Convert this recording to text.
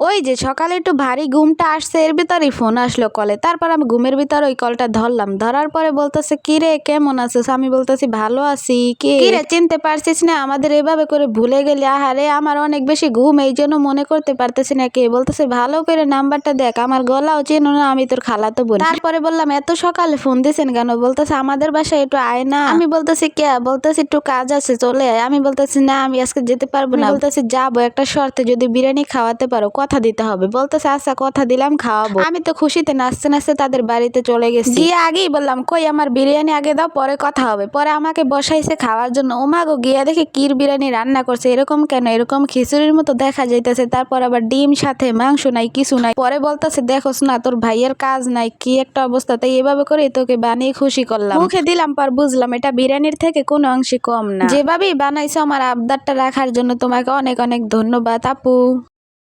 ওই যে সকালে একটু ভারী ঘুমটা আসছে এর ভিতরেই ফোন আসলো কলে তারপর আমি ঘুমের ভিতরে ওই কলটা ধরলাম। ধরার পরে বলতেছে কিরে কেমন আছিস? আমি বলতেছি ভালো আছি। কি? কিরে চিনতে পারছিস না? আমাদের এভাবে করে ভুলে গেলি? আহারে আমার অনেক বেশি ঘুম এই জন্য মনে করতে পারতেছি না কে? বলতেছে ভালো করে নাম্বারটা দেখ আমার গলাও চেনো না আমি তোর খালাতো বোন। তারপরে বললাম এত সকালে ফোন দিছেন কেন? বলতেছে আমাদের বাসায় একটু আয় না। আমি বলতেছি কে? বলতেছি একটু কাজ আছে চলে আয়। আমি বলতেছি না আমি আজকে যেতে পারব না। বলতেছি যাব একটা শর্তে যদি বিরিয়ানি খাওয়াতে পারো। কথা দিতে হবে। বলতেছে আচ্ছা কথা দিলাম, খাওয়াবো। আমি তো খুশিতে নাচতে নাচতে তাদের বাড়িতে চলে গেছি। গিয়ে আগেই বললাম, কই, আমার বিরিয়ানি আগে দাও, পরে কথা হবে। পরে আমাকে বসাইছে খাওয়ার জন্য। ওমাগো গিয়া দেখে কির বিরিয়ানি রান্না করছে? এরকম কেন? এরকম খিচুড়ির মতো দেখা যাইতেছে। তারপর আবার ডিম সাথে মাংস নাই, কিছু নাই। পরে বলতেছে, দেখোস না, তোর ভাইয়ের কাজ নাই, কি একটা অবস্থা? তাই এভাবে করে তোকে বানিয়ে খুশি করলাম। মুখে দিলাম পর বুঝলাম, এটা বিরিয়ানির থেকে কোনো অংশে কম না। যেভাবেই বানাইছো, আমার আবদারটা রাখার জন্য তোমাকে অনেক অনেক ধন্যবাদ, আপু।